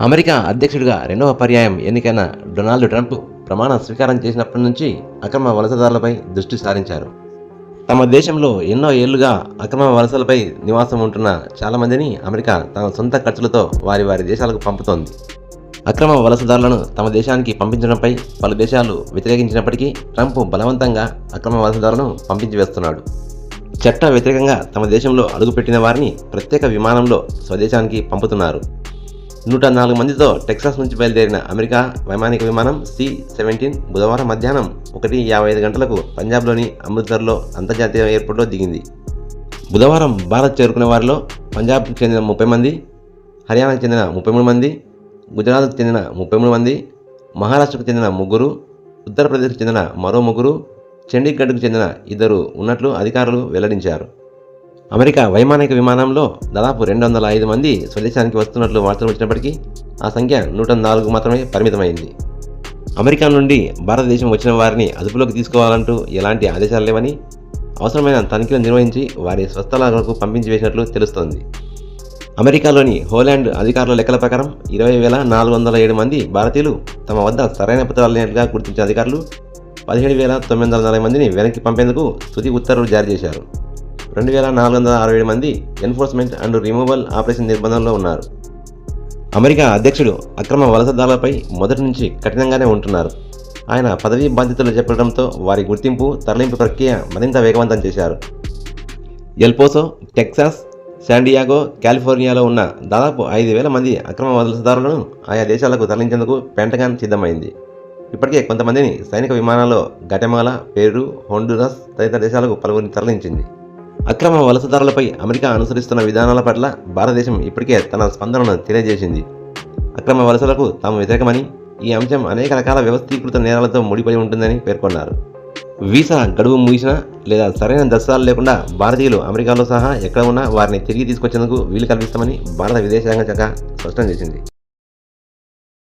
America అధ్యక్షుడిగా రెండవ పర్యాయం ఎన్నికైన డొనాల్డ్ ట్రంప్ ప్రమాణ స్వీకారం చేసినప్పటి నుంచి అక్రమ వలసదారులపై దృష్టి సారించారు. తమ దేశంలో ఎన్నో ఏళ్ళుగా అక్రమ వలసలపై నివాసం ఉంటున్న చాలామందిని అమెరికా తన సొంత ఖర్చులతో వారి వారి దేశాలకు పంపుతోంది. అక్రమ వలసదారులను తమ దేశానికి పంపించడంపై పలు దేశాలు వ్యతిరేకించినప్పటికీ ట్రంప్ బలవంతంగా అక్రమ వలసదారులను పంపించి వేస్తున్నాడు. చట్ట వ్యతిరేకంగా తమ దేశంలో అడుగుపెట్టిన వారిని ప్రత్యేక విమానంలో స్వదేశానికి పంపుతున్నారు. నూట నాలుగు మందితో టెక్సాస్ నుంచి బయలుదేరిన అమెరికా వైమానిక విమానం సి సెవెంటీన్ బుధవారం మధ్యాహ్నం ఒకటి యాభై ఐదు గంటలకు పంజాబ్లోని అమృత్సర్లో అంతర్జాతీయ ఎయిర్పోర్ట్లో దిగింది. బుధవారం భారత్ చేరుకునే వారిలో పంజాబ్కు చెందిన ముప్పై మంది హర్యానాకు చెందిన ముప్పై మూడు మంది గుజరాత్కు చెందిన ముప్పై మూడు మంది మహారాష్ట్రకు చెందిన ముగ్గురు ఉత్తరప్రదేశ్కు చెందిన మరో ముగ్గురు చండీగఢ్కు చెందిన ఇద్దరు ఉన్నట్లు అధికారులు వెల్లడించారు. అమెరికా వైమానిక విమానంలో దాదాపు రెండు వందల ఐదు మంది స్వదేశానికి వస్తున్నట్లు వార్తలు వచ్చినప్పటికీ ఆ సంఖ్య నూట నాలుగు మాత్రమే పరిమితమైంది. అమెరికా నుండి భారతదేశం వచ్చిన వారిని అదుపులోకి తీసుకోవాలంటూ ఎలాంటి ఆదేశాలు లేవని అవసరమైన తనిఖీలు నిర్వహించి వారి స్వస్థలాలకు పంపించి వేసినట్లు తెలుస్తోంది. అమెరికాలోని హోలాండ్ అధికారుల లెక్కల ప్రకారం ఇరవై వేల నాలుగు వందల ఏడు మంది భారతీయులు తమ వద్ద సరైన పత్రాలు లేనట్లుగా గుర్తించిన అధికారులు పదిహేడు వేల తొమ్మిది వందల నలభై మందిని వెనక్కి పంపేందుకు తుది ఉత్తర్వులు జారీ చేశారు. రెండు వేల నాలుగు వందల అరవై ఏడు మంది ఎన్ఫోర్స్మెంట్ అండ్ రిమూవల్ ఆపరేషన్ నిర్బంధంలో ఉన్నారు. అమెరికా అధ్యక్షుడు అక్రమ వలసదారులపై మొదటి నుంచి కఠినంగానే ఉంటున్నారు. ఆయన పదవీ బాధ్యతలు చేపట్టడంతో వారి గుర్తింపు తరలింపు ప్రక్రియ మరింత వేగవంతం చేశారు. ఎల్పోసో టెక్సాస్ శాండియాగో కాలిఫోర్నియాలో ఉన్న దాదాపు ఐదు వేల మంది అక్రమ వలసదారులను ఆయా దేశాలకు తరలించేందుకు పెంటగాన్ సిద్ధమైంది. ఇప్పటికే కొంతమందిని సైనిక విమానాల్లో గటమాల పెరు హోండురాస్ తదితర దేశాలకు పలువురిని తరలించింది. అక్రమ వలసదారులపై అమెరికా అనుసరిస్తున్న విధానాల పట్ల భారతదేశం ఇప్పటికే తన స్పందనను తెలియజేసింది. అక్రమ వలసలకు తాము వ్యతిరేకమని ఈ అంశం అనేక రకాల వ్యవస్థీకృత నేరాలతో ముడిపడి ఉంటుందని పేర్కొన్నారు. వీసా గడువు ముగిసినా లేదా సరైన దర్శనాలు లేకుండా భారతీయులు అమెరికాలో సహా ఎక్కడ ఉన్నా వారిని తిరిగి తీసుకొచ్చేందుకు వీలు కల్పిస్తామని భారత విదేశాంగ శాఖ స్పష్టం చేసింది.